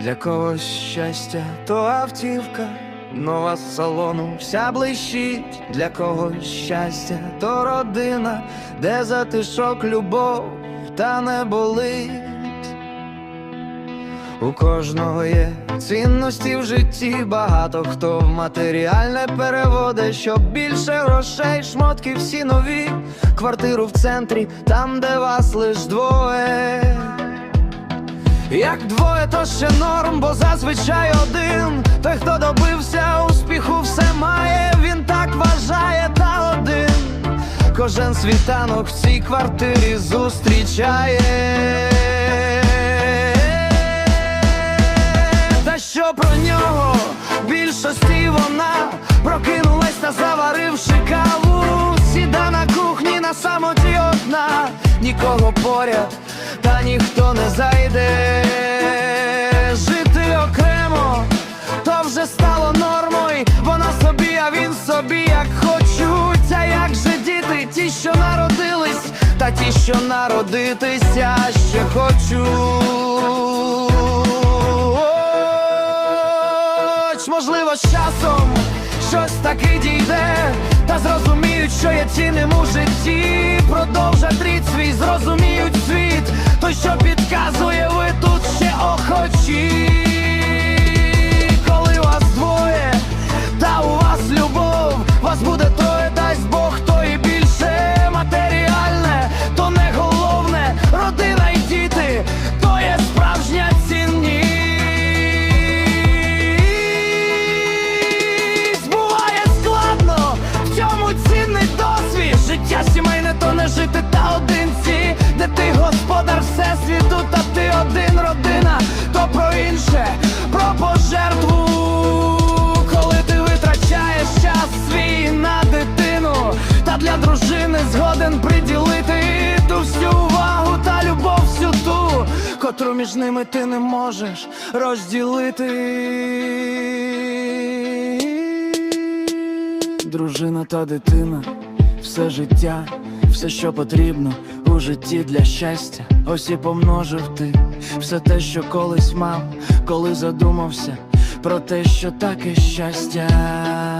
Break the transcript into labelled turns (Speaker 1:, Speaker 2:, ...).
Speaker 1: Для когось щастя то автівка, нова з салону. Вся блищить, для когось щастя то родина, де затишок любов та не болить. У кожного є цінності в житті, багато хто в матеріальне переводить, щоб більше грошей, шмотки всі нові, квартиру в центрі, там, де вас лиш двоє. Як двоє, то ще норм, бо зазвичай один. Той, хто добився успіху, все має, він так вважає, та один. Кожен світанок в цій квартирі зустрічає. Та що про нього більшості вона прокинулась та заваривши каву, сіда на кухні на самоті одна, нікого поряд, та ніхто та що народитися ще хочуть. Можливо, з часом щось таки дійде, та зрозуміють, що є цінним у житті. Продовжать рід свій, зрозуміють світ. Той, що підказує, ви тут ще охочі. Котру між ними ти не можеш розділити. Дружина та дитина, все життя, все, що потрібно у житті для щастя. Ось і помножив ти все те, що колись мав, коли задумався про те, що таке щастя.